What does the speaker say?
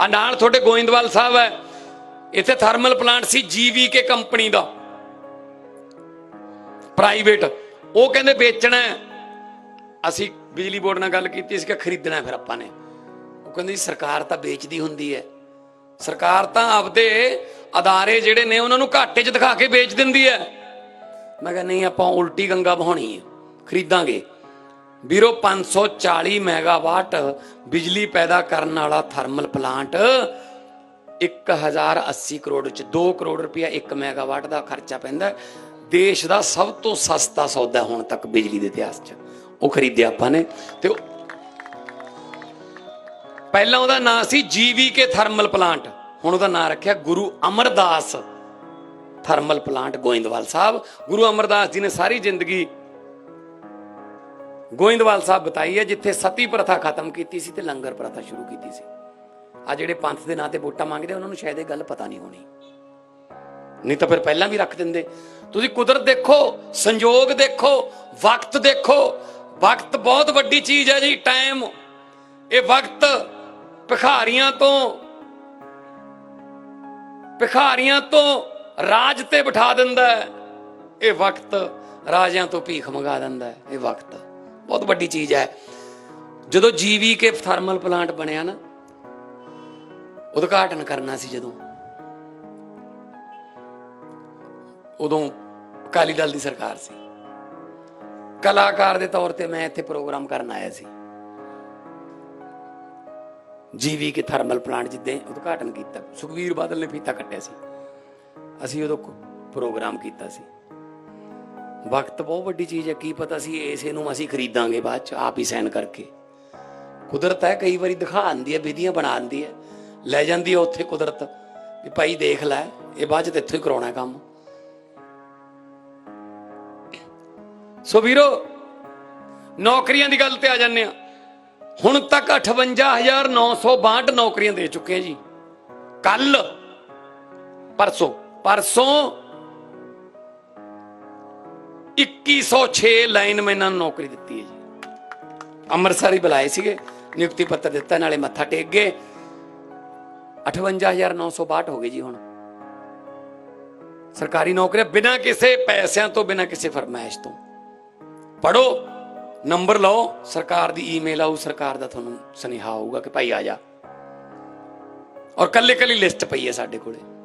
ਆ ਨਾਲ ਤੁਹਾਡੇ ਗੋਇੰਦਵਾਲ ਸਾਹਿਬ ਹੈ। ਇੱਥੇ ਥਰਮਲ ਪਲਾਂਟ ਸੀ ਜੀਵੀਕੇ ਕੰਪਨੀ ਦਾ। ਪ੍ਰਾਈਵੇਟ। ਉਹ ਕਹਿੰਦੇ ਵੇਚਣਾ ਅਸੀਂ ਬਿਜਲੀ ਬੋਰਡ ਨਾਲ ਗੱਲ ਕੀਤੀ ਸੀ ਕਿ ਖਰੀਦਣਾ ਫਿਰ ਆਪਾਂ ਨੇ। ਉਹ ਕਹਿੰਦੇ ਸਰਕਾਰ ਤਾਂ ਵੇਚਦੀ ਹੁੰਦੀ ਹੈ। ਸਰਕਾਰ ਤਾਂ ਆਪਦੇ ਅਦਾਰੇ ਜਿਹੜੇ ਨੇ ਉਹਨਾਂ ਨੂੰ ਘਾਟੇ 'ਚ ਦਿਖਾ ਕੇ ਵੇਚ ਦਿੰਦੀ ਹੈ। ਮੈਂ ਕਿਹਾ ਨਹੀਂ, ਆਪਾਂ ਉਲਟੀ ਗੰਗਾ ਬਹਾਉਣੀ ਹੈ। ਖਰੀਦਾਂਗੇ। ਵੀਰੋ 540 ਮੈਗਾਵਾਟ ਬਿਜਲੀ ਪੈਦਾ ਕਰਨ ਵਾਲਾ ਥਰਮਲ ਪਲਾਂਟ 1080 ਕਰੋੜ ਚ 2 ਕਰੋੜ ਰੁਪਇਆ 1 ਮੈਗਾਵਾਟ ਦਾ ਖਰਚਾ ਪੈਂਦਾ ਦੇਸ਼ ਦਾ ਸਭ ਤੋਂ ਸਸਤਾ ਸੌਦਾ ਹੁਣ ਤੱਕ ਬਿਜਲੀ ਦੇ ਇਤਿਹਾਸ 'ਚ। ਉਹ ਖਰੀਦਿਆ ਆਪਾਂ ਨੇ ਤੇ ਪਹਿਲਾਂ ਉਹਦਾ ਨਾਂ ਸੀ ਜੀਵੀਕੇ ਥਰਮਲ ਪਲਾਂਟ। ਹੁਣ ਉਹਦਾ ਨਾਂ ਰੱਖਿਆ ਗੁਰੂ ਅਮਰਦਾਸ ਥਰਮਲ ਪਲਾਂਟ ਗੋਇੰਦਵਾਲ ਸਾਹਿਬ। ਗੁਰੂ ਅਮਰਦਾਸ ਜੀ ਨੇ ਸਾਰੀ ਜ਼ਿੰਦਗੀ ਗੋਇੰਦਵਾਲ ਸਾਹਿਬ ਬਤਾਈ ਹੈ, ਜਿੱਥੇ ਸਤੀ ਪ੍ਰਥਾ ਖਤਮ ਕੀਤੀ ਸੀ ਤੇ ਲੰਗਰ ਪ੍ਰਥਾ ਸ਼ੁਰੂ ਕੀਤੀ ਸੀ। ਆ ਜਿਹੜੇ ਪੰਥ ਦੇ ਨਾਂ ਤੇ ਵੋਟਾਂ ਮੰਗਦੇ, ਉਹਨਾਂ ਨੂੰ ਸ਼ਾਇਦ ਇਹ ਗੱਲ ਪਤਾ ਨਹੀਂ ਹੋਣੀ। ਨਹੀਂ ਤਾਂ ਫਿਰ ਪਹਿਲਾਂ ਵੀ ਰੱਖ ਦਿੰਦੇ। ਤੁਸੀਂ ਕੁਦਰਤ ਦੇਖੋ ਸੰਯੋਗ ਦੇਖੋ, ਵਕਤ ਦੇਖੋ। ਵਕਤ ਬਹੁਤ ਵੱਡੀ ਚੀਜ਼ ਹੈ ਜੀ, ਟਾਈਮ। ਇਹ ਵਕਤ ਭਿਖਾਰੀਆਂ ਤੋਂ ਭਿਖਾਰੀਆਂ ਤੋਂ ਰਾਜ ਤੇ ਬਿਠਾ ਦਿੰਦਾ ਹੈ। ਇਹ ਵਕਤ ਰਾਜਿਆਂ ਤੋਂ ਭੀਖ ਮੰਗਾ ਦਿੰਦਾ ਹੈ। ਇਹ ਵਕਤ। ਬਹੁਤ ਵੱਡੀ ਚੀਜ਼ ਹੈ। ਜਦੋਂ ਜੀਵੀ ਕੇ ਥਰਮਲ ਪਲਾਂਟ ਬਣਿਆ ਨਾ, ਉਦਘਾਟਨ ਕਰਨਾ ਸੀ ਜਦੋਂ। ਉਦੋਂ ਅਕਾਲੀ ਦਲ ਦੀ ਸਰਕਾਰ ਸੀ। ਕਲਾਕਾਰ ਦੇ ਤੌਰ ਤੇ ਮੈਂ ਇੱਥੇ ਪ੍ਰੋਗਰਾਮ ਕਰਨ ਆਇਆ ਸੀ। ਜੀਵੀ ਕੇ ਥਰਮਲ ਪਲਾਂਟ ਜਿੱਦੇ ਉਦਘਾਟਨ ਕੀਤਾ ਸੁਖਵੀਰ ਬਾਦਲ ਨੇ ਫੀਤਾ ਕੱਟਿਆ ਸੀ। ਅਸੀਂ ਉਦੋਂ ਪ੍ਰੋਗਰਾਮ ਕੀਤਾ ਸੀ। ਵਕਤ ਬਹੁਤ ਵੱਡੀ ਚੀਜ਼ ਹੈ, ਕੀ ਪਤਾ ਸੀ ਇਸੇ ਨੂੰ ਅਸੀਂ ਖਰੀਦਾਂਗੇ ਬਾਅਦ ਚ, ਆਪ ਹੀ ਸਾਈਨ ਕਰਕੇ। ਕੁਦਰਤ ਹੈ, ਕਈ ਵਾਰੀ ਦਿਖਾ ਹੈ, ਵਿਧੀਆਂ ਬਣਾ ਦਿੰਦੀ ਹੈ। ਲੈ ਜਾਂਦੀ ਹੈ ਉੱਥੇ ਕੁਦਰਤ, ਵੀ ਭਾਈ ਦੇਖ ਲੈ, ਇਹ ਬਾਅਦ ਚ ਤੇ ਹੀ ਕਰਾਉਣਾ ਕੰਮ। ਸੋ ਵੀਰੋ, ਨੌਕਰੀਆਂ ਦੀ ਗੱਲ ਤੇ ਆ ਜਾਂਦੇ ਆ ਹੁਣ ਤੱਕ 58962 ਨੌਕਰੀਆਂ ਦੇ ਚੁੱਕੇ ਆ ਜੀ। ਕੱਲ ਪਰਸੋਂ ਪਰਸੋਂ 2106 ਲਾਈਨਮੈਨਾਂ ਨੂੰ ਨੌਕਰੀ ਦਿੱਤੀ ਹੈ ਜੀ। ਅੰਮ੍ਰਿਤਸਰ ਹੀ ਬੁਲਾਏ ਸੀਗੇ, ਨਿਯੁਕਤੀ ਪੱਤਰ ਦਿੱਤਾ, ਨਾਲੇ ਮੱਥਾ ਟੇਕ ਗਏ। 58962 ਹੋ ਗਏ ਜੀ ਹੁਣ। ਸਰਕਾਰੀ ਨੌਕਰੀਆਂ ਬਿਨਾਂ ਕਿਸੇ ਪੈਸਿਆਂ ਤੋਂ, ਬਿਨਾਂ ਕਿਸੇ ਫਰਮਾਇਸ਼ ਤੋਂ। ਪੜੋ ਨੰਬਰ ਲਓ, ਸਰਕਾਰ ਦੀ ਈਮੇਲ ਆਊ, ਸਰਕਾਰ ਦਾ ਤੁਹਾਨੂੰ ਸੁਨੇਹਾ ਆਊਗਾ ਕਿ ਭਾਈ ਆ ਜਾ। ਔਰ ਕੱਲੇ ਕੱਲੀ ਲਿਸਟ ਪਈ ਹੈ ਸਾਡੇ ਕੋਲੇ।